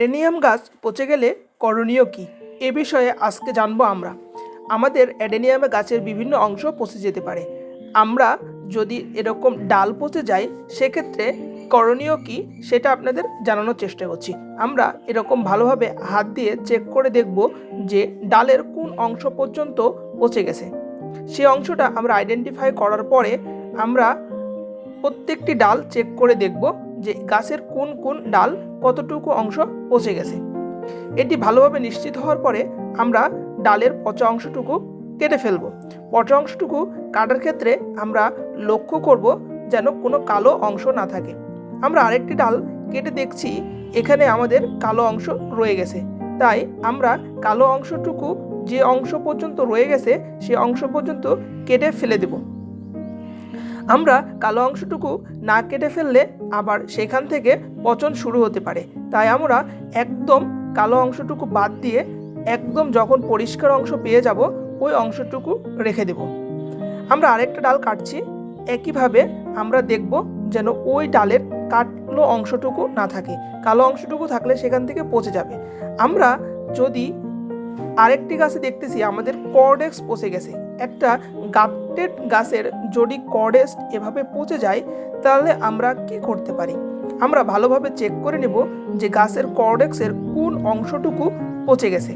Adenium গাছ পচে গেলে করণীয় কী? এ বিষয়ে আজকে জানব আমরা। আমাদের অ্যাডেনিয়ামে গাছের বিভিন্ন অংশ পচে যেতে পারে। আমরা যদি এরকম ডাল পচে যায়, সেক্ষেত্রে করণীয় কী সেটা আপনাদের জানানোর চেষ্টা করছি। আমরা এরকম ভালোভাবে হাত দিয়ে চেক করে দেখব যে ডালের কোন অংশ পর্যন্ত পচে গেছে। সেই অংশটা আমরা আইডেন্টিফাই করার পরে আমরা প্রত্যেকটি ডাল চেক করে দেখব যে গাছের কোন কোন ডাল কতটুকু অংশ পচে গেছে। এটি ভালোভাবে নিশ্চিত হওয়ার পরে আমরা ডালের পচা অংশটুকু কেটে ফেলব। পচা অংশটুকু কাটার ক্ষেত্রে আমরা লক্ষ্য করব যেন কোনো কালো অংশ না থাকে। আমরা আরেকটি ডাল কেটে দেখছি, এখানে আমাদের কালো অংশ রয়ে গেছে। তাই আমরা কালো অংশটুকু যে অংশ পর্যন্ত রয়ে গেছে, সে অংশ পর্যন্ত কেটে ফেলে দেব। আমরা কালো অংশটুকু না কেটে ফেললে আবার সেখান থেকে পচন শুরু হতে পারে। তাই আমরা একদম কালো অংশটুকু বাদ দিয়ে একদম যখন পরিষ্কার অংশ পেয়ে যাব, ওই অংশটুকু রেখে দেব। আমরা আরেকটা ডাল কাটছি। একইভাবে আমরা দেখব যেন ওই ডালের কালো অংশটুকু না থাকে। কালো অংশটুকু থাকলে সেখান থেকে পচে যাবে। আমরা যদি আরেকটি গাছে দেখতেছি, আমাদের কর্ডেক্স পচে গেছে। একটা গাপটেড গাছের যদি কর্ডেক্স এভাবে পচে যায়, তাহলে আমরা কি করতে পারি? আমরা ভালোভাবে চেক করে নেব যে গাছের কর্ডেক্সের কোন অংশটুকু পচে গেছে।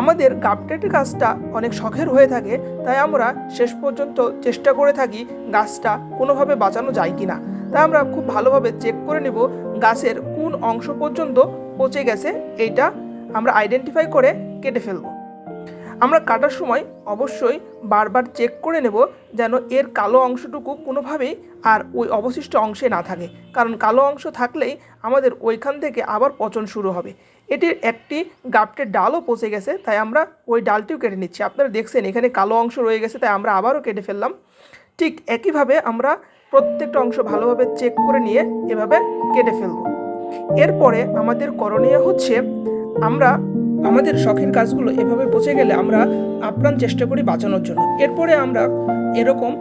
আমাদের গাপটেড গাছটা অনেক শখের হয়ে থাকে, তাই আমরা শেষ পর্যন্ত চেষ্টা করে থাকি গাছটা কোনোভাবে বাঁচানো যায় কি না তাই আমরা খুব ভালোভাবে চেক করে নেব গাছের কোন অংশ পর্যন্ত পচে গেছে, এইটা আমরা আইডেন্টিফাই করে কেটে ফেলব। আমরা কাটার সময় অবশ্যই বারবার চেক করে নেব যেন এর কালো অংশটুকু কোনোভাবেই আর ওই অবশিষ্ট অংশে না থাকে। কারণ কালো অংশ থাকলেই আমাদের ওইখান থেকে আবার পচন শুরু হবে। এটির একটি গাপটের ডালও পচে গেছে, তাই আমরা ওই ডালটিও কেটে নিচ্ছি। আপনারা দেখছেন, এখানে কালো অংশ রয়ে গেছে, তাই আমরা আবারও কেটে ফেললাম। ঠিক একইভাবে আমরা প্রত্যেকটা অংশ ভালোভাবে চেক করে নিয়ে এভাবে কেটে ফেলব। এরপরে আমাদের করণীয় হচ্ছে আমরা আমাদের শখের কাজগুলো এভাবে পচে গেলে আমরা আপ্রাণ চেষ্টা করি বাঁচানোর জন্য। এরপরে আমরা এরকম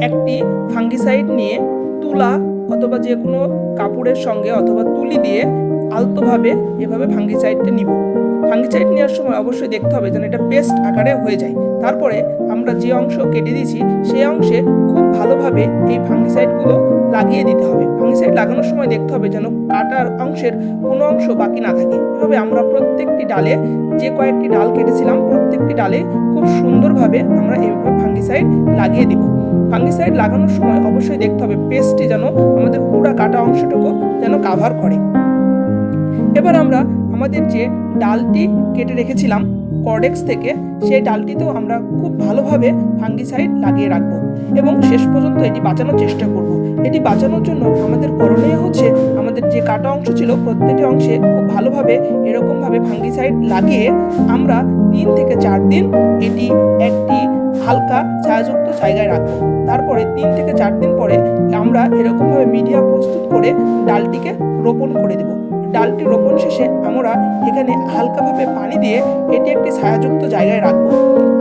একটি ফাঙ্গিসাইড নিয়ে তুলা অথবা যে কোনো কাপড়ের সঙ্গে অথবা তুলি দিয়ে আলতোভাবে এভাবে ফাঙ্গিসাইডটা নিব। ফাঙ্গিসাইড নেওয়ার সময় অবশ্যই দেখতে হবে যেন এটা পেস্ট আকারে হয়ে যায়। তারপরে আমরা যে অংশ কেটে দিয়েছি সেই অংশে খুব ভালোভাবে এই ফাঙ্গিসাইডগুলো লাগিয়ে দিতে হবে। ফাঙ্গিসাইড লাগানোর সময় দেখতে হবে যেন কাটার অংশের কোনো অংশ বাকি না থাকে। এভাবে আমরা প্রত্যেকটি ডালে যে কয়েকটি ডাল কেটেছিলাম, প্রত্যেকটি ডালে খুব সুন্দরভাবে আমরা এভাবে ফাঙ্গিসাইড লাগিয়ে দিব। ফাঙ্গিসাইড লাগানোর সময় অবশ্যই দেখতে হবে পেস্টটি যেন আমাদের পুরো কাটা অংশটুকু যেন কাভার করে। এবার আমরা আমাদের যে ডালটি কেটে রেখেছিলাম কর্ডেক্স থেকে, সেই ডালটিতেও আমরা খুব ভালোভাবে ফাঙ্গিসাইড লাগিয়ে রাখব এবং শেষ পর্যন্ত এটি বাঁচানোর চেষ্টা করব। এটি বাঁচানোর জন্য আমাদের করণীয় হচ্ছে আমাদের যে কাটা অংশ ছিল প্রত্যেকটি অংশে খুব ভালোভাবে এরকমভাবে ফাঙ্গিসাইড লাগিয়ে আমরা তিন থেকে চার দিন এটি একটি হালকা ছায়াযুক্ত জায়গায় রাখব। তারপরে তিন থেকে চার দিন পরে আমরা এরকমভাবে মিডিয়া প্রস্তুত করে ডালটিকে রোপণ করে দেব। ডালটি রোপণ শেষে আমরা এখানে হালকাভাবে পানি দিয়ে এটি একটি ছায়াযুক্ত জায়গায় রাখব।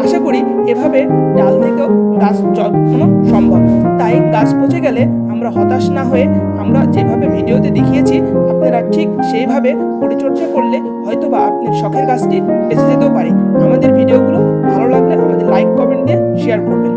আশা করি এভাবে ডাল থেকেও গাছ যত্ন সম্ভব। তাই গাছ পচে গেলে আমরা হতাশ না হয়ে আমরা যেভাবে ভিডিওতে দেখিয়েছি, আপনারা ঠিক সেইভাবে পরিচর্যা করলে হয়তোবা আপনার শখের গাছটি বেঁচে যেতেও পারে আমাদের ভিডিওগুলো ভালো লাগলে আমাদের লাইক, কমেন্ট দিয়ে শেয়ার করবেন।